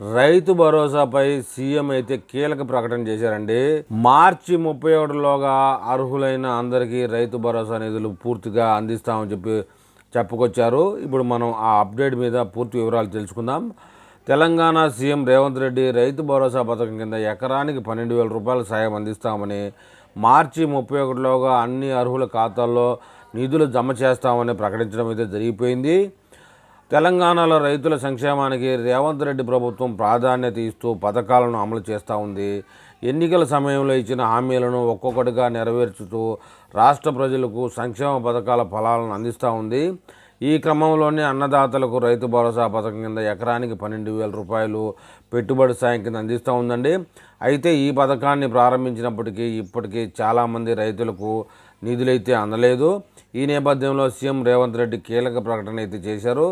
రైతు భరోసాపై సీఎం అయితే కీలక ప్రకటన చేశారండి. మార్చి ముప్పై ఒకటిలోగా అర్హులైన అందరికీ రైతు భరోసా నిధులు పూర్తిగా అందిస్తామని చెప్పి చెప్పుకొచ్చారు. ఇప్పుడు మనం ఆ అప్డేట్ మీద పూర్తి వివరాలు తెలుసుకుందాం. తెలంగాణ సీఎం రేవంత్ రెడ్డి రైతు భరోసా పథకం కింద ఎకరానికి పన్నెండు వేల రూపాయల సాయం అందిస్తామని మార్చి ముప్పై ఒకటిలోగా అన్ని అర్హుల ఖాతాల్లో నిధులు జమ చేస్తామని ప్రకటించడం అయితే జరిగిపోయింది. తెలంగాణలో రైతుల సంక్షేమానికి రేవంత్ రెడ్డి ప్రభుత్వం ప్రాధాన్యత ఇస్తూ పథకాలను అమలు చేస్తూ ఉంది. ఎన్నికల సమయంలో ఇచ్చిన హామీలను ఒక్కొక్కటిగా నెరవేర్చుతూ రాష్ట్ర ప్రజలకు సంక్షేమ పథకాల ఫలాలను అందిస్తూ ఉంది. ఈ క్రమంలోనే అన్నదాతలకు రైతు భరోసా పథకం కింద ఎకరానికి పన్నెండు వేల రూపాయలు పెట్టుబడి సాయం కింద అందిస్తూ ఉందండి. అయితే ఈ పథకాన్ని ప్రారంభించినప్పటికీ ఇప్పటికీ చాలామంది రైతులకు నిధులైతే అందలేదు. ఈ నేపథ్యంలో సీఎం రేవంత్ రెడ్డి కీలక ప్రకటన అయితే చేశారు.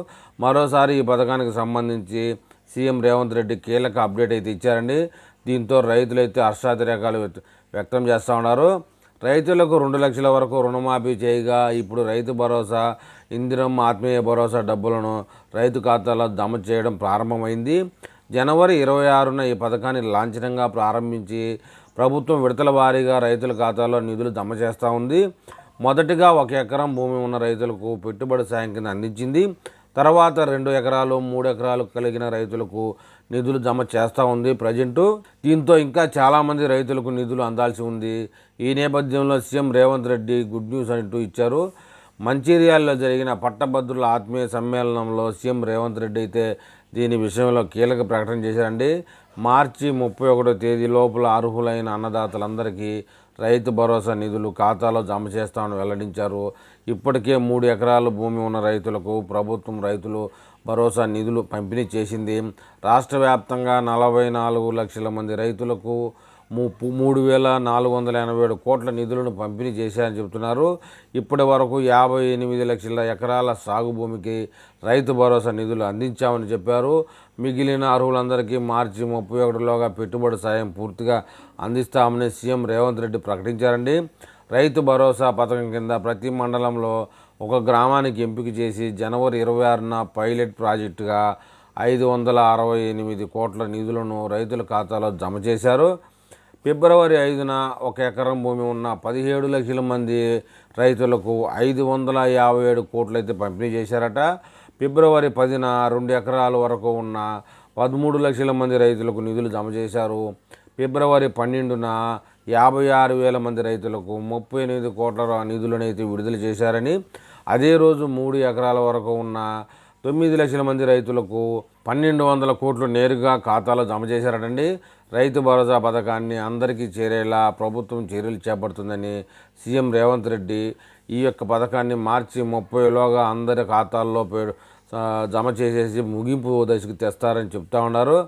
మరోసారి ఈ పథకానికి సంబంధించి సీఎం రేవంత్ రెడ్డి కీలక అప్డేట్ అయితే ఇచ్చారండి. దీంతో రైతులైతే హర్షాతిరేకాలు వ్యక్తం చేస్తూ ఉన్నారు. రైతులకు రెండు లక్షల వరకు రుణమాఫీ చేయగా ఇప్పుడు రైతు భరోసా ఇందిరమ్మ ఆత్మీయ భరోసా డబ్బులను రైతు ఖాతాలో జమ చేయడం ప్రారంభమైంది. జనవరి ఇరవై ఆరున ఈ పథకాన్ని లాంఛనంగా ప్రారంభించి ప్రభుత్వం విడతల వారీగా రైతుల ఖాతాలో నిధులు జమ చేస్తూ ఉంది. మొదటిగా ఒక ఎకరం భూమి ఉన్న రైతులకు పెట్టుబడి సాయం కింద అందించింది. తర్వాత రెండు ఎకరాలు మూడు ఎకరాలు కలిగిన రైతులకు నిధులు జమ చేస్తూ ఉంది. ప్రజెంటు దీంతో ఇంకా చాలామంది రైతులకు నిధులు అందాల్సి ఉంది. ఈ నేపథ్యంలో CM Revanth Reddy good news అంటూ ఇచ్చారు. మంచిర్యాలలో జరిగిన పట్టభద్రుల ఆత్మీయ సమ్మేళనంలో సీఎం రేవంత్ రెడ్డి అయితే దీని విషయంలో కీలక ప్రకటన చేశారండి. మార్చి ముప్పై ఒకటో తేదీ లోపల అర్హులైన అన్నదాతలందరికీ రైతు భరోసా నిధులు ఖాతాలో జమ చేస్తామని వెల్లడించారు. ఇప్పటికే మూడు ఎకరాల భూమి ఉన్న రైతులకు ప్రభుత్వం రైతులు భరోసా నిధులు పంపిణీ చేసింది. రాష్ట్ర వ్యాప్తంగా నలభై నాలుగు లక్షల మంది రైతులకు ము- మూడు వేల నాలుగు వందల ఎనభై ఏడు కోట్ల నిధులను పంపిణీ చేశారని చెబుతున్నారు. ఇప్పటి వరకు యాభై ఎనిమిది లక్షల ఎకరాల సాగు భూమికి రైతు భరోసా నిధులు అందించామని చెప్పారు. మిగిలిన అర్హులందరికీ మార్చి ముప్పై ఒకటిలోగా పెట్టుబడి సాయం పూర్తిగా అందిస్తామని సీఎం రేవంత్ రెడ్డి ప్రకటించారండి. రైతు భరోసా పథకం కింద ప్రతి మండలంలో ఒక గ్రామానికి ఎంపిక చేసి జనవరి ఇరవై ఆరున పైలట్ ప్రాజెక్టుగా ఐదు వందల అరవై ఎనిమిది కోట్ల నిధులను రైతుల ఖాతాలో జమ చేశారు. ఫిబ్రవరి ఐదున ఒక ఎకరం భూమి ఉన్న పదిహేడు లక్షల మంది రైతులకు ఐదు వందల యాభై ఏడు కోట్లు అయితే పంపిణీ చేశారట. ఫిబ్రవరి పదిన రెండు ఎకరాల వరకు ఉన్న పదమూడు లక్షల మంది రైతులకు నిధులు జమ చేశారు. ఫిబ్రవరి పన్నెండున యాభై ఆరు వేల మంది రైతులకు ముప్పై ఎనిమిది కోట్ల నిధులనైతే విడుదల చేశారని అదే రోజు మూడు ఎకరాల వరకు ఉన్న తొమ్మిది లక్షల మంది రైతులకు పన్నెండు వందల కోట్లు నేరుగా ఖాతాలో జమ చేశారటండి. రైతు భరోసా పథకాన్ని అందరికీ చేరేలా ప్రభుత్వం చర్యలు చేపడుతుందని సీఎం రేవంత్ రెడ్డి ఈ యొక్క పథకాన్ని మార్చి ముప్పైలోగా అందరి ఖాతాల్లో పే- జమ చేసేసి ముగింపు దశకు తెస్తారని చెప్తా ఉన్నారు.